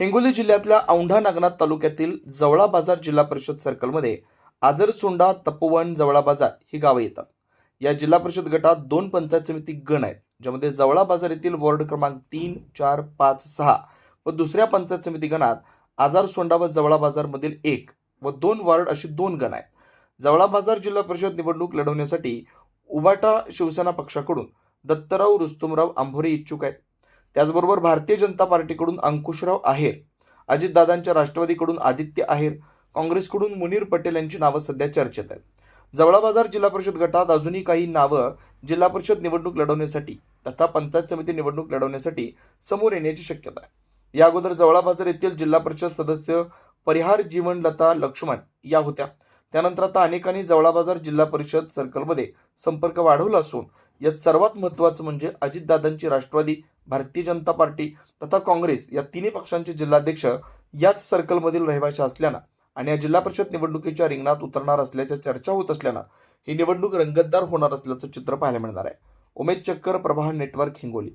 हिंगोली जिल्ह्यातल्या औंढा नागनाथ तालुक्यातील जवळा बाजार जिल्हा परिषद सर्कलमध्ये आजरसोंडा तपोवन जवळा बाजार ही गावं येतात. या जिल्हा परिषद गटात दोन पंचायत समिती गण आहेत ज्यामध्ये जवळा बाजार येथील वॉर्ड क्रमांक तीन चार पाच सहा व दुसऱ्या पंचायत समिती गणात आजारसोंडा व जवळा बाजारमधील एक व दोन वॉर्ड अशी दोन गण आहेत. जवळा बाजार जिल्हा परिषद निवडणूक लढवण्यासाठी उबाटा शिवसेना पक्षाकडून दत्तराव रुस्तुमराव आंभोरे इच्छुक आहेत. त्याचबरोबर भारतीय जनता पार्टीकडून अंकुशराव आहेर अजितदादांच्या राष्ट्रवादीकडून आदित्य आहेर काँग्रेसकडून मुनीर पटेल यांची नावं सध्या चर्चेत आहेत. जवळा बाजार जिल्हा परिषद गटात अजूनही काही नावं जिल्हा परिषद निवडणूक लढवण्यासाठी तथा पंचायत समिती निवडणूक लढवण्यासाठी समोर येण्याची शक्यता आहे. या अगोदर जवळा बाजार येथील जिल्हा परिषद सदस्य परिहार जीवनलता लक्ष्मण या होत्या. त्यानंतर आता अनेकांनी जवळा बाजार जिल्हा परिषद सर्कलमध्ये संपर्क वाढवला असून यात सर्वात महत्त्वाचं म्हणजे अजितदादांची राष्ट्रवादी भारतीय जनता पार्टी तथा काँग्रेस या तिन्ही पक्षांचे जिल्हाध्यक्ष याच सर्कलमधील रहिवाशी असल्यानं आणि या जिल्हा परिषद निवडणुकीच्या रिंगणात उतरणार असल्याच्या चर्चा होत असल्यानं ही निवडणूक रंगतदार होणार असल्याचं चित्र पाहायला मिळणार आहे. उमेद चक्कर प्रभा नेटवर्क हिंगोली